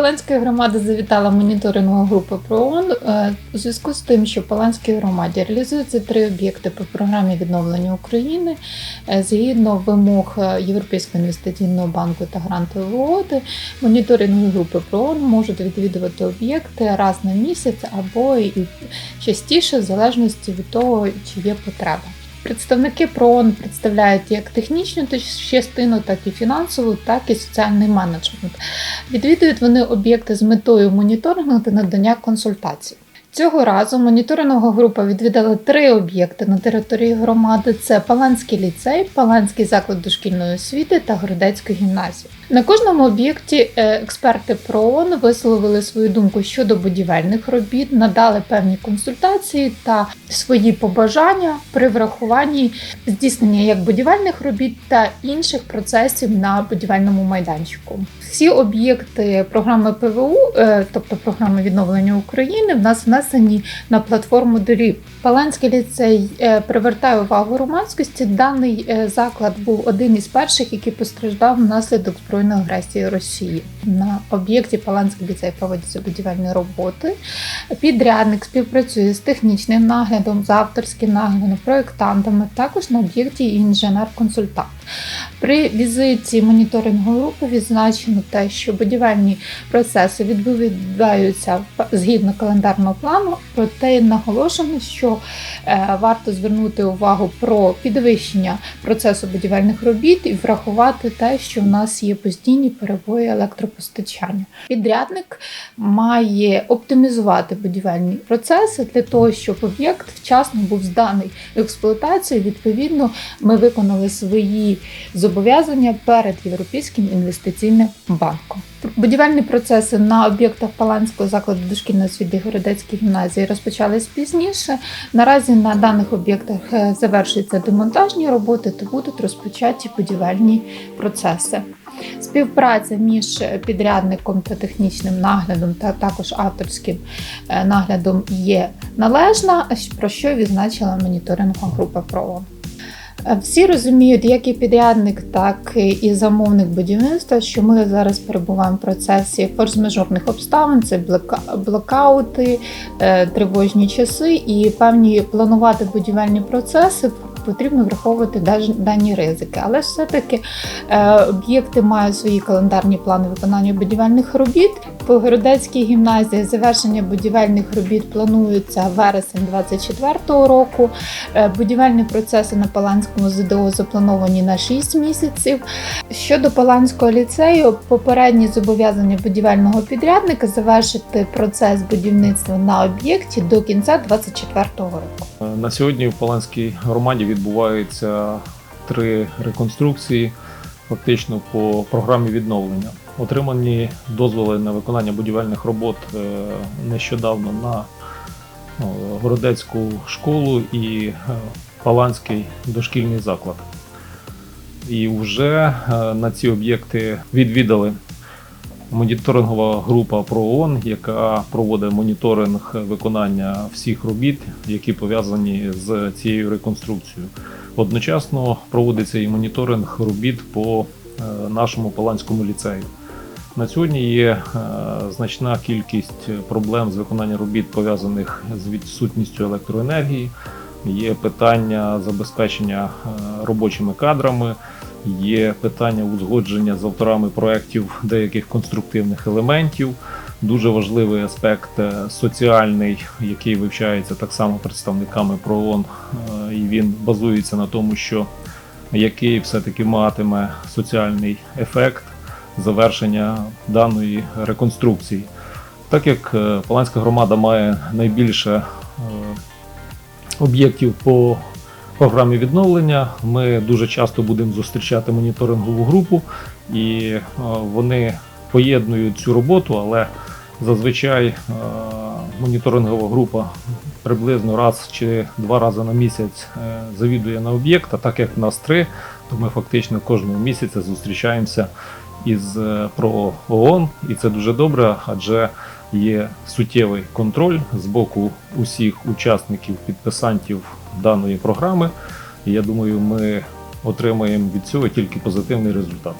Паланської громади завітала моніторингова група ПРООН е, у зв'язку з тим, що в Паланській громаді реалізуються три об'єкти по програмі відновлення України Е, згідно вимог е, Європейського інвестиційного банку та грантової угоди. Моніторингові групи ПРООН можуть відвідувати об'єкти раз на місяць або і частіше, в залежності від того, чи є потреба. Представники ПРООН представляють як технічну частину, так і фінансову, так і соціальний менеджмент. Відвідують вони об'єкти з метою моніторингу та надання консультацій. Цього разу моніторингова група відвідала три об'єкти на території громади: це Паланський ліцей, Паланський заклад дошкільної освіти та Городецька гімназія. На кожному об'єкті е, експерти ПРООН висловили свою думку щодо будівельних робіт, надали певні консультації та свої побажання при врахуванні здійснення як будівельних робіт та інших процесів на будівельному майданчику. Всі об'єкти програми ПВУ, е, тобто програми відновлення України, в нас внесені на платформу доріг. Паланський ліцей е, привертає увагу громадськості. Даний заклад був один із перших, який постраждав внаслідок збройної агресії Росії. На об'єкті Паланських ліцей проводяться будівельні роботи. Підрядник співпрацює з технічним наглядом, з авторським наглядом, проєктантами. Також на об'єкті інженер-консультант. При візиті моніторингової групи відзначено те, що будівельні процеси відбуваються згідно календарного плану, проте наголошено, що е, варто звернути увагу про підвищення процесу будівельних робіт і врахувати те, що в нас є постійні перебої електропостачання. Підрядник має оптимізувати будівельні процеси для того, щоб об'єкт вчасно був зданий в експлуатацію. Відповідно, ми виконали свої зобов'язання перед Європейським інвестиційним банком. Будівельні процеси на об'єктах Паланського закладу дошкільної освіти Городецької гімназії розпочались пізніше. Наразі на даних об'єктах е, завершуються демонтажні роботи та будуть розпочаті будівельні процеси. Співпраця між підрядником та технічним наглядом та також авторським е, наглядом є належна, про що відзначила моніторингова група ПРООН. Е, Всі розуміють, як і підрядник, так і замовник будівництва, що ми зараз перебуваємо в процесі форс-мажорних обставин, це блока- блокаути, е, тривожні часи і певні планувати будівельні процеси. Потрібно враховувати дані ризики, але все-таки е, об'єкти мають свої календарні плани виконання будівельних робіт. По Городецькій гімназії завершення будівельних робіт планується вересень 2024 року. Е, Будівельні процеси на Паланському ЗДО заплановані на 6 місяців. Щодо Паланського ліцею, попередні зобов'язання будівельного підрядника завершити процес будівництва на об'єкті до кінця 2024 року. На сьогодні в Паланській громаді відбуваються три реконструкції, фактично по програмі відновлення. Отримані дозволи на виконання будівельних робот е, нещодавно на ну, Городецьку школу і е, Паланський дошкільний заклад. І вже е, на ці об'єкти відвідали моніторингова група ПРООН, яка проводить моніторинг виконання всіх робіт, які пов'язані з цією реконструкцією. Одночасно проводиться і моніторинг робіт по е, нашому Паланському ліцею. На сьогодні є е, значна кількість проблем з виконанням робіт пов'язаних з відсутністю електроенергії. Є питання забезпечення е, робочими кадрами, є питання узгодження з авторами проєктів деяких конструктивних елементів. Дуже важливий аспект е, соціальний, який вивчається так само представниками ПРООН, е, і він базується на тому, що який все-таки матиме соціальний ефект завершення даної реконструкції. Так як е, Паланська громада має найбільше об'єктів по програмі відновлення, ми дуже часто будемо зустрічати моніторингову групу, і е, вони поєднують цю роботу, але зазвичай е, моніторингова група приблизно раз чи два рази на місяць е, завідує на об'єкт, а так як в нас три, то ми фактично кожного місяця зустрічаємося із про ООН, і це дуже добре, адже є суттєвий контроль з боку усіх учасників, підписантів даної програми. І я думаю, ми отримаємо від цього тільки позитивний результат.